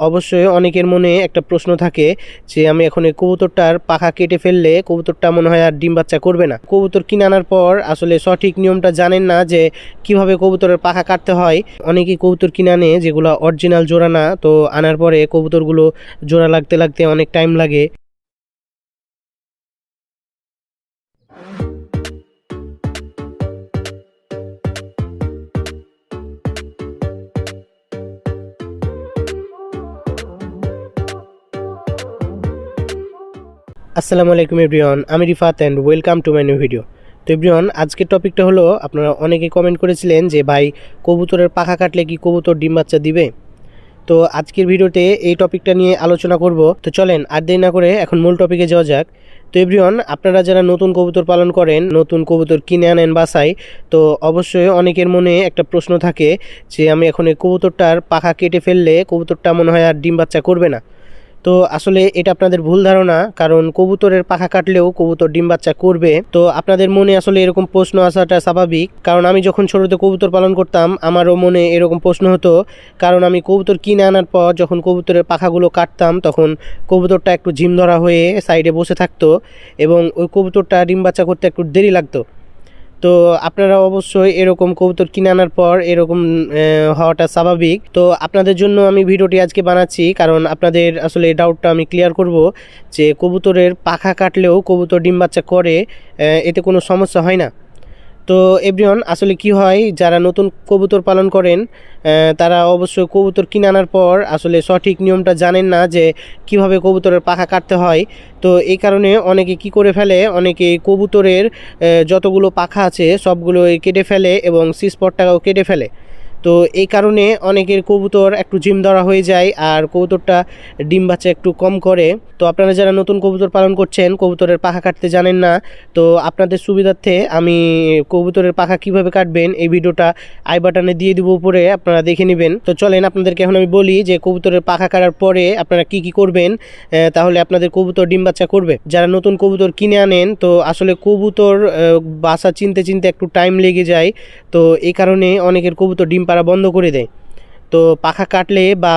অবশ্যই অনেকের মনে একটা প্রশ্ন থাকে যে আমি এখন এই কবুতরটার পাখা কেটে ফেললে কবুতরটা মনে হয় আর ডিম বাচ্চা করবে না। কবুতর কিনে আনার পর আসলে সঠিক নিয়মটা জানেন না যে কীভাবে কবুতরের পাখা কাটতে হয়। অনেকেই কবুতর কিনে আনে যেগুলো অরিজিনাল জোড়া না, তো আনার পরে কবুতরগুলো জোড়া লাগতে লাগতে অনেক টাইম লাগে। আসসালামু আলাইকুম এভরিওয়ান, আমি Rifat and welcome to my new video তো এভরিওয়ান, আজকের টপিকটা হলো, আপনারা অনেকে কমেন্ট করেছিলেন যে, ভাই, কবুতরের পাখা কাটলে কি কবুতর ডিম বাচ্চা দিবে? তো আজকের ভিডিওতে এই টপিকটা নিয়ে আলোচনা করব। তো চলেন, আর দেরি না করে এখন মূল টপিকে যাওয়া যাক। তো এভরিওয়ান, আপনারা যারা নতুন কবুতর পালন করেন, নতুন কবুতর কিনে আনেন বাসায়, তো অবশ্যই অনেকের মনে একটা প্রশ্ন থাকে যে, আমি এখন এই কবুতরটার পাখা কেটে ফেললে কবুতরটা মনে হয় আর ডিম বাচ্চা করবে না। তো আসলে এটা আপনাদের ভুল ধারণা, কারণ কবুতরের পাখা কাটলেও কবুতর ডিম বাচ্চা করবে। তো আপনাদের মনে আসলে এরকম প্রশ্ন আসাটা স্বাভাবিক, কারণ আমি যখন ছোটোতে কবুতর পালন করতাম, আমারও মনে এরকম প্রশ্ন হতো, কারণ আমি কবুতর কিনে আনার পর যখন কবুতরের পাখাগুলো কাটতাম, তখন কবুতরটা একটু ঝিম ধরা হয়ে সাইডে বসে থাকতো এবং ওই কবুতরটা ডিম বাচ্চা করতে একটু দেরি লাগতো। তো আপনারা অবশ্যই এরকম কবুতর কিনে আনার পর এরকম হওয়াটা স্বাভাবিক। তো আপনাদের জন্য আমি ভিডিওটি আজকে বানাচ্ছি, কারণ আপনাদের আসলে ডাউটটা আমি ক্লিয়ার করব যে কবুতরের পাখা কাটলেও কবুতর ডিম বাচ্চা করে এতে কোনো সমস্যা হয় না। তো এভরিওয়ান, আসলে কি হয়, যারা নতুন কবুতর পালন করেন তারা অবশ্যই কবুতর কিনে আনার পর আসলে সঠিক নিয়মটা জানেন না যে কীভাবে কবুতরের পাখা কাটতে হয়। তো এই কারণে অনেকে কি করে ফেলে, অনেকে কবুতরের যতগুলো পাখা আছে সবগুলো কেটে ফেলে এবং সি স্পটটাও কেটে ফেলে। তো এই কারণে অনেকের কবুতর একটু জিম ধরা হয়ে যায় আর কবুতরটা ডিম বাচ্চা একটু কম করে। তো আপনারা যারা নতুন কবুতর পালন করছেন, কবুতরের পাখা কাটতে জানেন না, তো আপনাদের সুবিধার্থে আমি কবুতরের পাখা কীভাবে কাটবেন এই ভিডিওটা আই বাটনে দিয়ে দিব উপরে, আপনারা দেখে নেবেন। তো চলেন আপনাদেরকে এখন আমি বলি যে কবুতরের পাখা কাটার পরে আপনারা কি কি করবেন তাহলে আপনাদের কবুতর ডিম বাচ্চা করবে। যারা নতুন কবুতর কিনে আনেন, তো আসলে কবুতর বাসা চিনতে চিনতে একটু টাইম লেগে যায়, তো এই কারণে অনেকের কবুতর ডিম পাড়া বন্ধ করে দেয়। তো পাখা কাটলে বা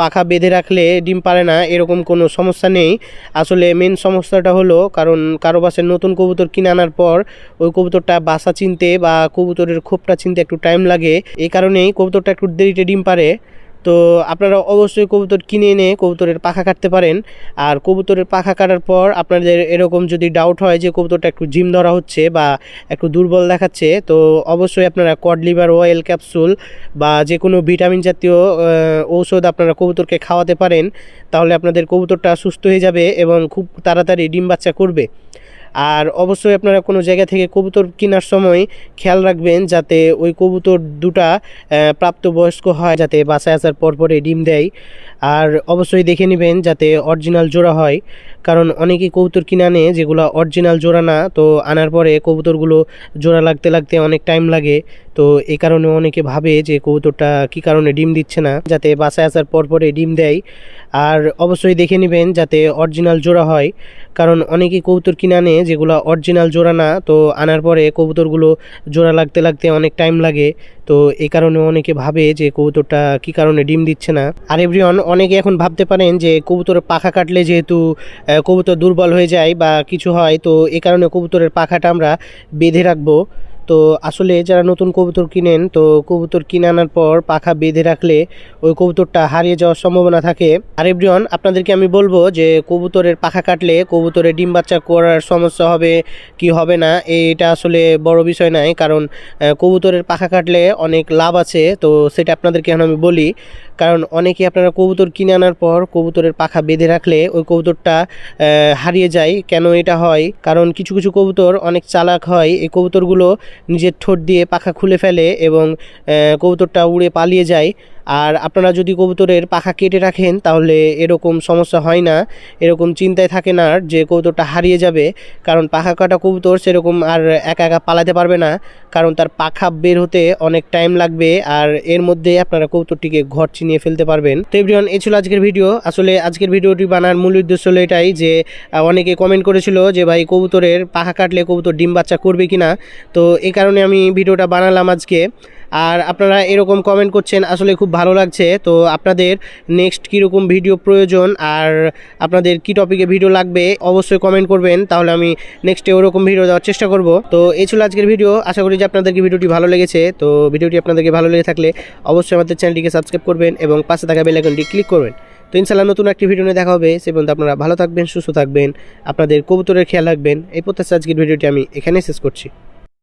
পাখা বেঁধে রাখলে ডিম পারে না, এরকম কোনো সমস্যা নেই। আসলে মেন সমস্যাটা হলো কারণ কারও বাসের নতুন কবুতর কিনে আনার পর ওই কবুতরটা বাসা চিনতে বা কবুতরের খোপটা চিনতে একটু টাইম লাগে। এই কারণেই কবুতরটা একটু দেরিতে ডিম পারে। তো আপনারা অবশ্যই কবুতর কিনে এনে কবুতরের পাখা কাটতে পারেন। আর কবুতরের পাখা কাটার পর আপনাদের এরকম যদি ডাউট হয় যে কবুতরটা একটু জিম ধরা হচ্ছে বা একটু দুর্বল দেখাচ্ছে, তো অবশ্যই আপনারা কড লিভার অয়েল ক্যাপসুল বা যে কোনো ভিটামিন জাতীয় ঔষধ আপনারা কবুতরকে খাওয়াতে পারেন। তাহলে আপনাদের কবুতরটা সুস্থ হয়ে যাবে এবং খুব তাড়াতাড়ি ডিম বাচ্চা করবে। আর অবশ্যই আপনারা কোনো জায়গা থেকে কবুতর কেনার সময় খেয়াল রাখবেন যাতে ওই কবুতর দুটা প্রাপ্তবয়স্ক হয় যাতে বাসায় আসার পরপরে ডিম দেয়। আর অবশ্যই দেখে নেবেন যাতে অরিজিনাল জোড়া হয়। কারণ অনেকেই কবুতর কিনে আনে যেগুলো অরিজিনাল জোড়া না, তো আনার পরে কবুতরগুলো জোড়া লাগতে লাগতে অনেক টাইম লাগে। তো এই কারণে অনেকে ভাবে যে কবুতরটা কি কারণে ডিম দিচ্ছে না, যাতে বাসায় আসার পর পরে ডিম দেয়। আর অবশ্যই দেখে নেবেন যাতে অরিজিনাল জোড়া হয়, কারণ অনেকেই কবুতর কিনে আনে যেগুলো অরিজিনাল জোড়া না, তো আনার পরে কবুতরগুলো জোড়া লাগতে লাগতে অনেক টাইম লাগে। তো এই কারণে অনেকে ভাবে যে কবুতরটা কি কারণে ডিম দিচ্ছে না। আর এভরিওয়ান অনেকে এখন ভাবতে পারেন যে কবুতরের পাখা কাটলে যেহেতু কবুতর দুর্বল হয়ে যায় বা কিছু হয়, তো এ কারণে কবুতরের পাখাটা আমরা বেঁধে রাখব। তো আসলে যারা নতুন কবুতর কিনেন, তো কবুতর কিনে আনার পর পাখা বেঁধে রাখলে ওই কবুতরটা হারিয়ে যাওয়ার সম্ভাবনা থাকে। আর এভরিওয়ান, আপনাদেরকে আমি বলব যে কবুতরের পাখা কাটলে কবুতরের ডিম বাচ্চা করার সমস্যা হবে কি হবে না, এটা আসলে বড় বিষয় নয়। কারণ কবুতরের পাখা কাটলে অনেক লাভ আছে, তো সেটা আপনাদেরকে এখন আমি বলি। কারণ অনেকে আপনারা কবুতর কিনে আনার পর কবুতরের পাখা বেঁধে রাখলে ওই কবুতরটা হারিয়ে যায়। কেন এটা হয়? কারণ কিছু কিছু কবুতর অনেক চালাক হয়। এই কবুতরগুলো নিজের ঠোঁট দিয়ে পাখা খুলে ফেলে এবং কবুতরটা উড়ে পালিয়ে যায়। আর আপনারা যদি কবুতরের পাখা কেটে রাখেন, তাহলে এরকম সমস্যা হয় না। এরকম চিন্তায় থাকে না যে কবুতরটা হারিয়ে যাবে, কারণ পাখা কাটা কবুতর সেরকম আর একা একা পালাতে পারবে না, কারণ তার পাখা বের হতে অনেক টাইম লাগবে আর এর মধ্যে আপনারা কবুতরটিকে ঘর চিনিয়ে ফেলতে পারবেন। তো এভরিওয়ান এই ছিল আজকের ভিডিও আসলে আজকের ভিডিওটি বানার মূল উদ্দেশ্য হলো এটাই যে অনেকে কমেন্ট করেছিল যে, ভাই, কবুতরের পাখা কাটলে কবুতর ডিম বাচ্চা করবে কি না তো এই কারণে আমি ভিডিওটা বানালাম আজকে। আর আপনারা এরকম কমেন্ট করছেন, আসলে খুব ভালো লাগছে। তো আপনাদের নেক্সট কীরকম ভিডিও প্রয়োজন আর আপনাদের কী টপিকে ভিডিও লাগবে, অবশ্যই কমেন্ট করবেন। তাহলে আমি নেক্সটে ওরকম ভিডিও দেওয়ার চেষ্টা করব। তো এই ছিল আজকের ভিডিও আশা করি যে আপনাদেরকে ভিডিওটি ভালো লেগেছে। তো ভিডিওটি আপনাদেরকে ভালো লেগে থাকলে অবশ্যই আমাদের চ্যানেলটিকে সাবস্ক্রাইব করবেন এবং পাশে থাকা বেল আইকনটি ক্লিক করবেন। তো ইনশাল্লাহ নতুন একটি ভিডিও নিয়ে দেখা হবে। সে পর্যন্ত আপনারা ভালো থাকবেন, সুস্থ থাকবেন। আপনাদের কবুতরের খেয়াল রাখবেন। এই প্রত্যাশা আজকের ভিডিওটি আমি এখানেই শেষ করছি।